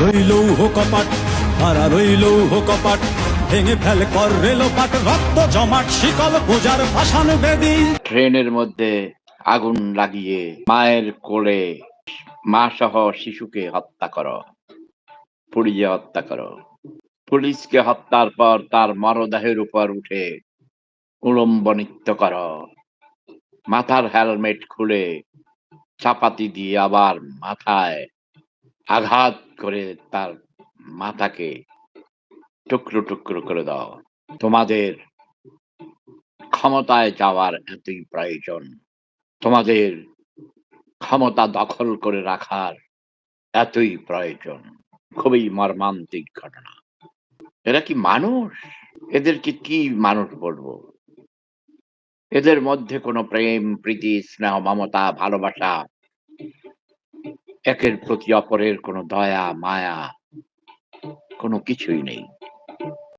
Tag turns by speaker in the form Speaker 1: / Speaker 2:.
Speaker 1: রইল কপাট, তারা কপাট, ভেঙে ফেল কর রেলোপাট রক্ত জমাট, শিকল পূজার ভাসান বেদী।
Speaker 2: ট্রেনের মধ্যে আগুন লাগিয়ে মায়ের কোলে মা সহ শিশুকে হত্যা করো, পুড়িয়ে হত্যা করো। পুলিশকে হত্যার পর তার মরদেহের উপর উঠে উলম্ব নৃত্য করো। মাথার হেলমেট খুলে চাপাতি দিয়ে আবার মাথায় আঘাত করে তার মাথাকে টুকরো টুকরো করে দাও। তোমাদের ক্ষমতায় যাওয়ার এতই প্রয়োজন। তোমাদের ক্ষমতা দখল করে রাখার এতই প্রয়োজন। খুবই মর্মান্তিক ঘটনা। এরা কি মানুষ? এদেরকে কি মানুষ বলব? এদের মধ্যে কোনো প্রেম, প্রীতি, স্নেহ, মমতা, ভালোবাসা একের প্রতি অপরের কোনো দয়া মায়া কোনো কিছুই নেই।